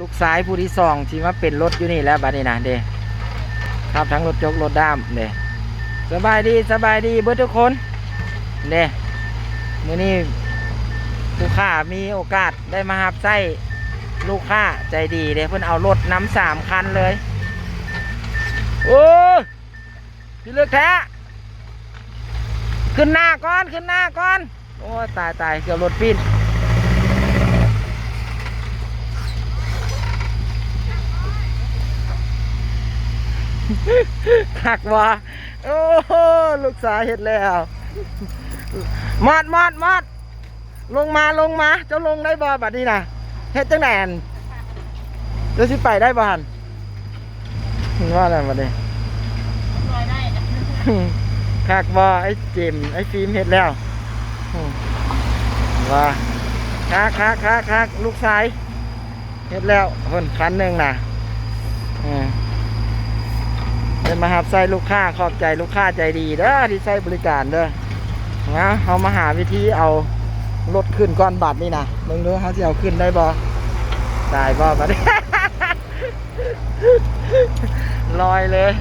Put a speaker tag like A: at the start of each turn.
A: ลูกสายผู้ที่สองที่มาเป็นรถอยู่นี่แล้วบัดนี้นะเด้ครับทั้งรถจกรถด้ามเด้สบายดีสบายดีเบิดทุกคนเด้มื้อนี้ลูกค้ามีโอกาสได้มาหับไส้ลูกค้าใจดีเด้เพิ่นเอารถน้ำสามคันเลย โอ้พี่เลือกแท้ขึ้นหน้าก่อนขึ้นหน้าก่อน โอ้ตายตายเกือบรถปีน หักว่าโอ้โหลูกสาวเห็ดแล้วมอดมอดมอดลงมาลงมาเจ้าลงได้บ่บัดนี้นะเฮ็ดจังไหนอันเจ้าสิไปได้บ่หันเห็นว่าอะไรบัดนี้
B: ลอยได้
A: คักบ่ไอ้เจมส์ไอ้ฟิล์มเฮ็ดแล้วอืมว่าคักคักคักคักลูกชายเฮ็ดแล้วเพิ่นคันหนึ่งน่ะอืมเป็น มาหับใส่ลูกค้าขอบใจลูกค้าใจดีเด้อที่ใช้บริการเด้อนะเขามาหาวิธีเอารถขึ้นก้อนบัตรนี่นะมึงดูเขาจะเอาขึ้นได้บอได้บอมาดิลอยเลย